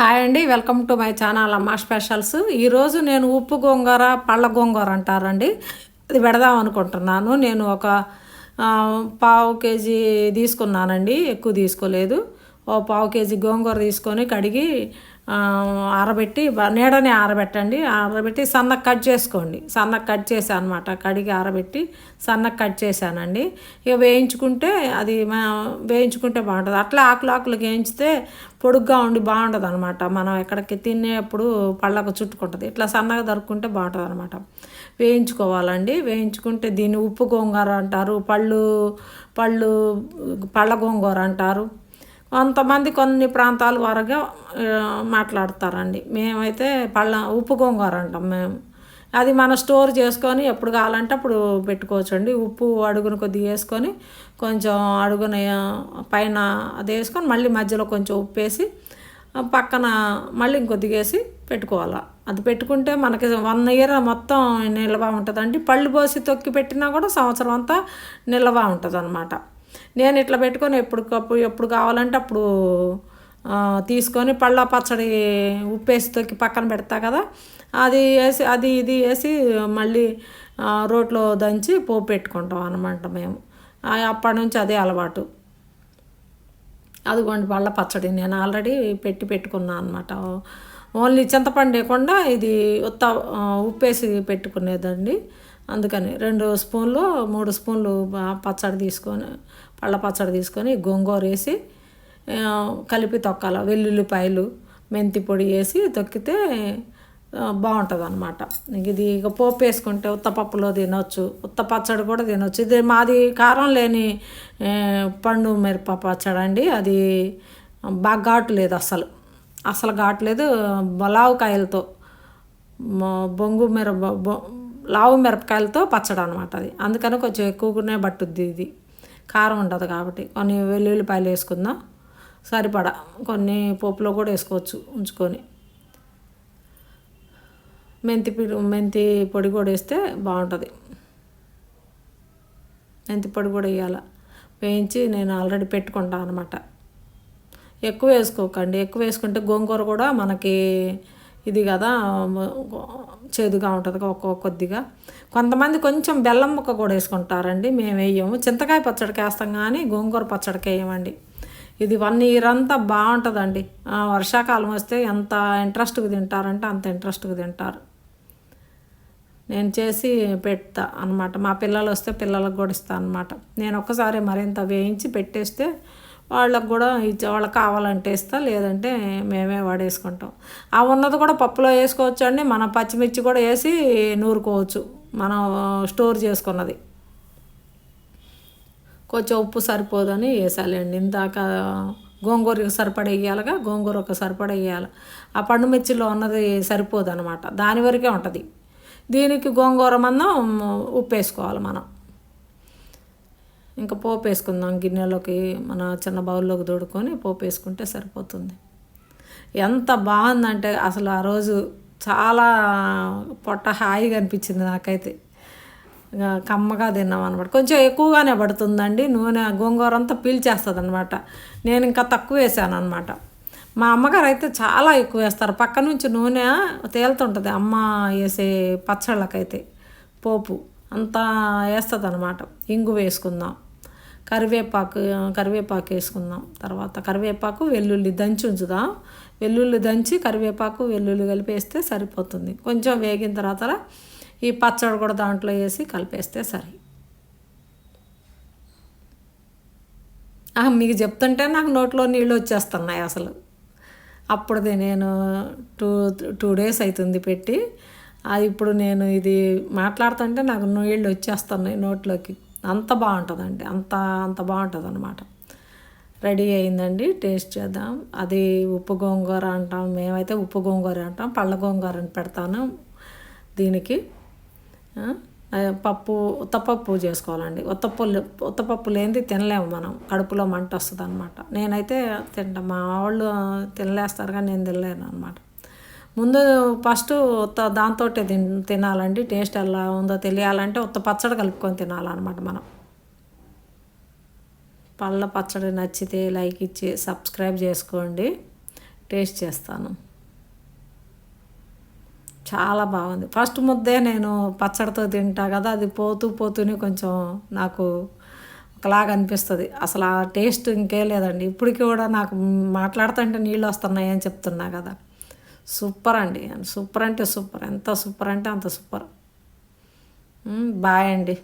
Hi అండి welcome to my channel Amma specials. ఈరోజు నేను ఉప్పు గోంగూర పళ్ళ గోంగూర అంటారండి. అది పెడదాం అనుకుంటున్నాను. నేను ఒక పావు కేజీ తీసుకున్నానండి ఎక్కువ తీసుకోలేదు. ఓ పావు కేజీ గోంగూర తీసుకొని కడిగి ఆరబెట్టి నీడని నీడనే ఆరబెట్టండి. ఆరబెట్టి సన్నగా కట్ చేసుకోండి. సన్నగా కట్ చేశాను అనమాట కడిగి ఆరబెట్టి సన్నగా కట్ చేశానండి. ఇక వేయించుకుంటే అది వేయించుకుంటే బాగుంటుంది. అట్లా ఆకులు ఆకులు వేయించితే పొడుగ్గా ఉండి బాగుంటుంది అనమాట మనం ఎక్కడికి తినేప్పుడు పళ్ళకు చుట్టుకుంటుంది. ఇట్లా సన్నగా దొరుకుంటే బాగుంటుంది అనమాట వేయించుకోవాలండి. వేయించుకుంటే దీన్ని ఉప్పు గోంగూర అంటారు. పళ్ళు పళ్ళు పళ్ళ గోంగూర అంటారు. కొంతమంది కొన్ని ప్రాంతాల వరగా మాట్లాడతారండి. మేమైతే పళ్ళ ఉప్పు గోంగూర అంటాం మేము. అది మనం స్టోర్ చేసుకొని ఎప్పుడు కావాలంటే అప్పుడు పెట్టుకోవచ్చండి. ఉప్పు అడుగున కొద్దిగా వేసుకొని కొంచెం అడుగున పైన అది వేసుకొని మళ్ళీ మధ్యలో కొంచెం ఉప్పు వేసి పక్కన మళ్ళీ ఇంకొద్దిగా వేసి పెట్టుకోవాలి. అది పెట్టుకుంటే మనకి వన్ ఇయర్ మొత్తం నిల్వ ఉంటుందండి పళ్ళు పోసి తొక్కి పెట్టినా కూడా సంవత్సరం అంతా నిల్వ ఉంటుంది అనమాట నేను ఇట్లా పెట్టుకొని ఎప్పటికప్పుడు ఎప్పుడు కావాలంటే అప్పుడు తీసుకొని పళ్ళ పచ్చడి ఉప్పేసి తొక్కి పక్కన పెడతా కదా. అది వేసి అది ఇది వేసి మళ్ళీ రోట్లో దంచి పోపు పెట్టుకుంటాం అనమాట మేము. అప్పటి నుంచి అదే అలవాటు. అదిగోండి పళ్ళ పచ్చడి నేను ఆల్రెడీ పెట్టి పెట్టుకున్నాను అనమాట ఓన్లీ చింతపండు లేకుండా ఇది ఉత్త ఉప్పేసి పెట్టుకునేదండి. అందుకని రెండు స్పూన్లు మూడు స్పూన్లు పచ్చడి తీసుకొని పళ్ళ పచ్చడి తీసుకొని గోంగూర వేసి కలిపి తొక్కాల. వెల్లుల్లిపాయలు మెంతి పొడి వేసి తొక్కితే బాగుంటుంది అనమాట ఇది ఇక పోపు వేసుకుంటే ఉత్తపప్పులో తినొచ్చు ఉత్త పచ్చడి కూడా తినొచ్చు. ఇది మాది కారం లేని పండు మిరప పచ్చడి అండి. అది బాగా ఘాటు లేదు అసలు. అసలు ఘాటు లేదు లావుకాయలతో. బొంగు మిరప బొ- లావు మిరపకాయలతో పచ్చడి అనమాట అది. అందుకని కొంచెం ఎక్కువగానే పట్టుద్ది ఇది. కారం ఉండదు కాబట్టి. కొన్ని వెల్లుల్లిపాయలు వేసుకుందాం. సరిపడా. కొన్ని పోపులో కూడా వేసుకోవచ్చు ఉంచుకొని. మెంతి పిడి మెంతి పొడి కూడా వేస్తే బాగుంటుంది. మెంతి పొడి కూడా వేయాల. వేయించి నేను ఆల్రెడీ పెట్టుకుంటాను అనమాట ఎక్కువ వేసుకోకండి. ఎక్కువ వేసుకుంటే గోంగూర కూడా మనకి ఇది కదా చేదుగా ఉంటుంది ఒక్కొక్క కొద్దిగా. కొంతమంది కొంచెం బెల్లం ముక్క కూడా వేసుకుంటారండి మేము వేయము. చింతకాయ పచ్చడికి వేస్తాం కానీ గోంగూర పచ్చడికి వేయమండి. ఇది వన్ ఇయర్ అంతా బాగుంటుందండి. వర్షాకాలం వస్తే ఎంత ఇంట్రెస్ట్గా తింటారంటే అంత ఇంట్రెస్ట్గా తింటారు. నేను చేసి పెడతా అనమాట మా పిల్లలు వస్తే పిల్లలకు కూడా ఇస్తాను అనమాట నేను ఒక్కసారి మరింత వేయించి పెట్టేస్తే వాళ్ళకు కూడా ఇచ్చే వాళ్ళకి కావాలంటే ఇస్తా లేదంటే మేమే వాడేసుకుంటాం. ఆ ఉన్నది కూడా పప్పులో వేసుకోవచ్చు అండి మనం పచ్చిమిర్చి కూడా వేసి నూరుకోవచ్చు మనం స్టోర్ చేసుకున్నది. కొంచెం ఉప్పు సరిపోదని వేసాలండి ఇందాక గోంగూరకు సరిపడ వేయాలిగా గోంగూరకు సరిపడా వేయాలి. ఆ పండు మిర్చిలో ఉన్నది సరిపోదు అనమాట దాని వరకే ఉంటుంది. దీనికి గోంగూర మందం ఉప్పు వేసుకోవాలి మనం. ఇంకా పోపు వేసుకుందాం గిన్నెలోకి మన చిన్న బౌల్లోకి తోడుకొని పోపు వేసుకుంటే సరిపోతుంది. ఎంత బాగుందంటే అసలు ఆ రోజు చాలా పొట్ట హాయిగా అనిపించింది నాకైతే. కమ్మగా తిన్నాం అనమాట కొంచెం ఎక్కువగానే పడుతుందండి నూనె గోంగూర అంతా పీల్చేస్తుంది అనమాట నేను ఇంకా తక్కువ వేసాను అనమాట మా అమ్మగారు అయితే చాలా ఎక్కువ వేస్తారు. పక్క నుంచి నూనె తేలుతుంటుంది అమ్మ వేసే పచ్చళ్ళకైతే పోపు అంతా వేస్తుంది అనమాట ఇంగు వేసుకుందాం. కరివేపాకు కరివేపాకు వేసుకుందాం. తర్వాత కరివేపాకు వెల్లుల్లి దంచి ఉంచుదాం? వెల్లుల్లి దంచి కరివేపాకు వెల్లుల్లి కలిపేస్తే సరిపోతుంది. కొంచెం వేగిన తర్వాత ఈ పచ్చడి కూడా దాంట్లో వేసి కలిపేస్తే సరి. మీకు చెప్తుంటే నాకు నోట్లో నీళ్ళు వచ్చేస్తున్నాయి అసలు. అప్పుడుది నేను టూ టూ డేస్ అవుతుంది పెట్టి. ఇప్పుడు నేను ఇది మాట్లాడుతుంటే నాకు నీళ్ళు వచ్చేస్తున్నాయి నోట్లోకి. అంత బాగుంటుందండి. అంత అంత బాగుంటుంది అనమాట రెడీ అయిందండి. టేస్ట్ చేద్దాం. అది ఉప్పు గోంగూర అంటాం. మేమైతే ఉప్పు గోంగూర అంటాం. పళ్ళ గోంగూర అని పెడతాను దీనికి. పప్పు ఉత్తపప్పు చేసుకోవాలండి. ఉత్తపప్పు ఉత్తపప్పు లేనిది తినలేము మనం. కడుపులో మంట వస్తుంది అనమాట నేనైతే తింటా. మా వాళ్ళు తినలేస్తారు కానీ నేను తినలేను అనమాట ముందు ఫస్ట్ ఉత్త దాంతో తిన్ తినాలండి. టేస్ట్ ఎలా ఉందో తెలియాలంటే ఉత్త పచ్చడి కలుపుకొని తినాలన్నమాట మనం. పళ్ళ పచ్చడి నచ్చితే లైక్ ఇచ్చి సబ్స్క్రైబ్ చేసుకోండి. టేస్ట్ చేస్తాను. చాలా బాగుంది. ఫస్ట్ ముద్దే నేను పచ్చడితో తింటా కదా అది పోతూ పోతూనే కొంచెం నాకు ఒకలాగా అనిపిస్తుంది. అసలు ఆ టేస్ట్ ఇంకే లేదండి. ఇప్పటికి కూడా నాకు మాట్లాడుతుంటే నీళ్ళు వస్తున్నాయని చెప్తున్నా కదా. సూపర్ అండి. సూపర్ అంటే సూపర్. ఎంత సూపర్ అంటే అంత సూపర్. బాయ్ అండి.